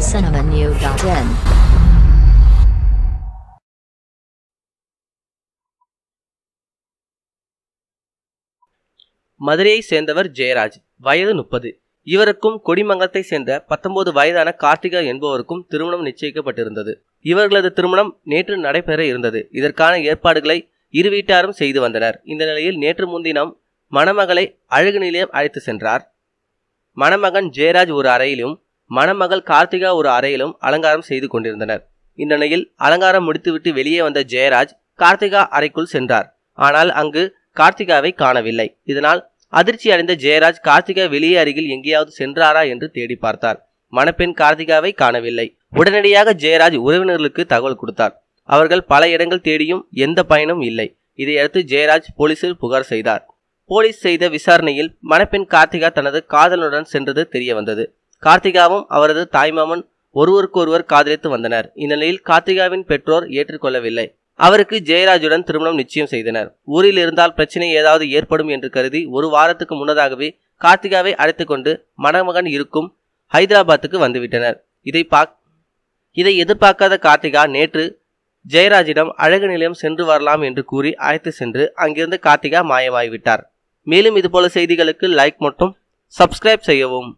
tamilcinemanew.in. மதுரையை சேர்ந்தவர் ஜெயராஜ் வயது முப்பது. இவருக்கும் கொடிமங்கலத்தை சேர்ந்த பத்தொன்பது வயதான கார்த்திகா என்பவருக்கும் திருமணம் நிச்சயிக்கப்பட்டிருந்தது. இவர்களது திருமணம் நேற்று நடைபெற இருந்தது. இதற்கான ஏற்பாடுகளை இரு வீட்டாரும் செய்து வந்தனர். இந்த நிலையில் நேற்று முன்தினம் மணமகளை அழகு நிலையம் அழைத்து சென்றார். மணமகன் ஜெயராஜ் ஒரு அறையிலும் மணமகள் கார்த்திகா ஒரு அறையிலும் அலங்காரம் செய்து கொண்டிருந்தனர். இந்நிலையில் அலங்காரம் முடித்துவிட்டு வெளியே வந்த ஜெயராஜ் கார்த்திகா அறைக்குள் சென்றார். ஆனால் அங்கு கார்த்திகாவை காணவில்லை. இதனால் அதிர்ச்சி அடைந்த ஜெயராஜ் கார்த்திகா வெளியே அருகில் எங்கேயாவது சென்றாரா என்று தேடி பார்த்தார். மணப்பெண் கார்த்திகாவை காணவில்லை. உடனடியாக ஜெயராஜ் உறவினர்களுக்கு தகவல் கொடுத்தார். அவர்கள் பல இடங்கள் தேடியும் எந்த பயனும் இல்லை. இதையடுத்து ஜெயராஜ் போலீசில் புகார் செய்தார். போலீஸ் செய்த விசாரணையில் மணப்பெண் கார்த்திகா தனது காதலனுடன் சென்றது தெரிய வந்தது கார்த்திகாவும் அவரது தாய்மாமன் ஒருவருக்கொருவர் காதலித்து வந்தனர். இந்நிலையில் கார்த்திகாவின் பெற்றோர் ஏற்றுக்கொள்ளவில்லை. அவருக்கு ஜெயராஜுடன் திருமணம் நிச்சயம் செய்தனர். ஊரில் இருந்தால் பிரச்சனை ஏதாவது ஏற்படும் என்று கருதி ஒரு வாரத்துக்கு முன்னதாகவே கார்த்திகாவை அழைத்து கொண்டு மணமகன் இருக்கும் ஹைதராபாத்துக்கு வந்துவிட்டனர். இதை பாக் இதை எதிர்பார்க்காத கார்த்திகா நேற்று ஜெயராஜிடம் அழகு நிலையம் சென்று வரலாம் என்று கூறி அழைத்து சென்று அங்கிருந்து கார்த்திகா மாயமாகிவிட்டார். மேலும் இதுபோல செய்திகளுக்கு லைக் மட்டும் சப்ஸ்கிரைப் செய்யவும்.